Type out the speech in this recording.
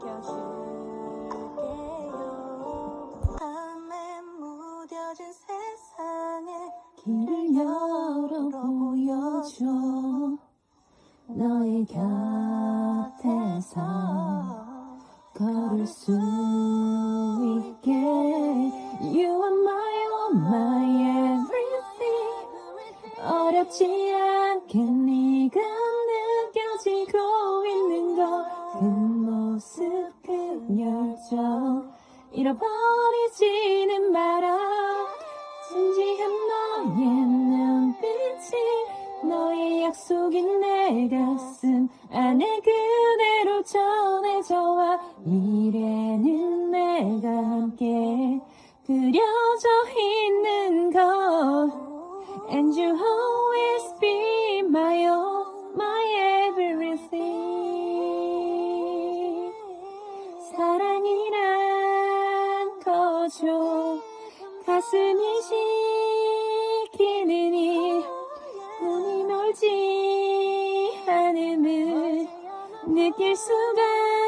느껴질게요. 밤에 무뎌진 세상에 길을 열어 보여줘. 너의 곁에서 걸을 수 있게. You are my all my everything. 어렵지 않게 네가 느껴지고 있는 것. 모습 그 열정 잃어버리지는 마라. 진지한 너의 눈빛이 너의 약속이 내 가슴 안에 그대로 전해져와 미래는 내가 함께 그려져 있는 것. And you 거죠 가슴이 시키느니 눈이 멀지 않음을 느낄 수가